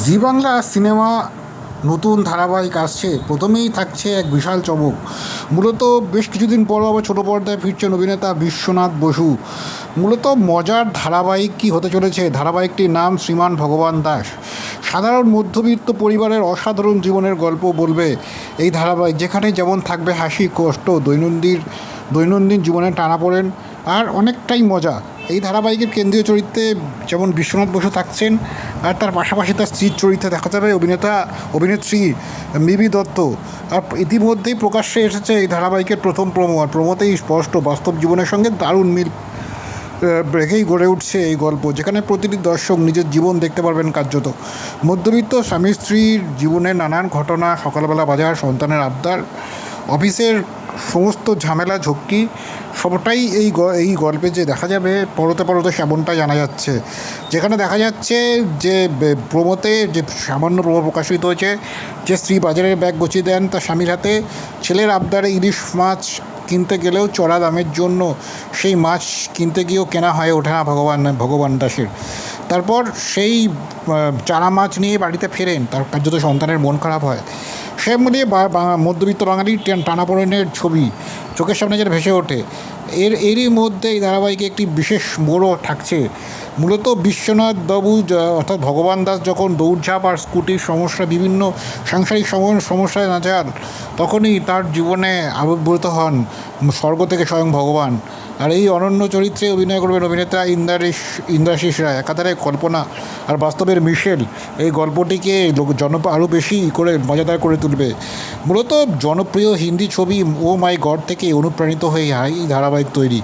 জি Bangla cinema নতুন ধারাবাহিক আসছে। প্রথমেই থাকছে এক বিশাল চমক। মূলত বেশ কিছুদিন পর আবার ছোটো পর্দায় ফিরছেন অভিনেতা বিশ্বনাথ বসু। মূলত মজার ধারাবাহিক কী হতে চলেছে? ধারাবাহিকটির নাম শ্রীমান ভগবান দাস। সাধারণ মধ্যবিত্ত পরিবারের অসাধারণ জীবনের গল্প বলবে এই ধারাবাহিক, যেখানে যেমন থাকবে হাসি, কষ্ট দৈনন্দিন দৈনন্দিন জীবনে টানাপোড়েন আর অনেকটাই মজা। এই ধারাবাহিকের কেন্দ্রীয় চরিত্রে যেমন বিশ্বনাথ বসু থাকছেন, আর তার পাশাপাশি তার স্ত্রীর চরিত্রে দেখা যাবে অভিনেতা, অভিনেত্রী মিবি দত্ত। আর ইতিমধ্যেই প্রকাশ্যে এসেছে এই ধারাবাহিকের প্রথম প্রোমো, আর প্রমোতেই স্পষ্ট বাস্তব জীবনের সঙ্গে দারুণ মিল রেখেই গড়ে উঠছে এই গল্প, যেখানে প্রতিটি দর্শক নিজের জীবন দেখতে পারবেন কার্যত। মধ্যবিত্ত স্বামী স্ত্রীর জীবনের নানান ঘটনা, সকালবেলা বাজার, সন্তানের আবদার, অফিসের সমস্ত ঝামেলা, ঝক্কি, সবটাই এই এই গল্পে যে দেখা যাবে, পরতে পরতে সেমনটা জানা যাচ্ছে। যেখানে দেখা যাচ্ছে যে প্রমোতে যে সামান্য প্রভাব প্রকাশিত হয়েছে, যে স্ত্রী বাজারের ব্যাগ গুছিয়ে দেন তার স্বামীর হাতে, ছেলের আবদারে ইলিশ মাছ কিনতে গেলেও চড়া দামের জন্য সেই মাছ কিনতে গিয়েও কেনা হয়ে ওঠে না ভগবান ভগবান দাসের। তারপর সেই চারা মাছ নিয়ে বাড়িতে ফেরেন, তার কার্যত সন্তানের মন খারাপ হয়। সে বা- মধ্যবিত্ত বাঙালির টেন- টানাপোড়েনের ছবি চোখের সামনে যেটা ভেসে ওঠে। এর, এরই মধ্যে এই ধারাবাহিকে একটি বিশেষ মোড়ও থাকছে মূলত বিশ্বনাথ বাবু অর্থাৎ ভগবান দাস যখন দৌড়ঝাঁপ আর স্কুটির সমস্যা, বিভিন্ন সাংসারিক সম- সমস্যায় না যান, তখনই তার জীবনে আবির্ভূত হন স্বর্গ থেকে স্বয়ং ভগবান। আর এই অনন্য চরিত্রে অভিনয় করবেন অভিনেতা ইন্দ্রাশিস ইন্দ্রাশিস রায়। একাধারে কল্পনা আর বাস্তবের মিশেল। এই গল্পটিকে জন আরও বেশি করে মজাদার করে তুলবে। মূলত জনপ্রিয় হিন্দি ছবি ও মাই গড থেকে অনুপ্রাণিত হয়ে এই ধারাবাহিক তৈরি।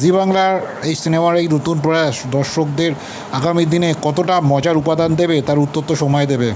জি বাংলার এই সিনেমার এই নতুন প্রয়াস দর্শকদের আগামী দিনে কতটা মজার উপাদান দেবে তার উত্তর তো সময় দেবে।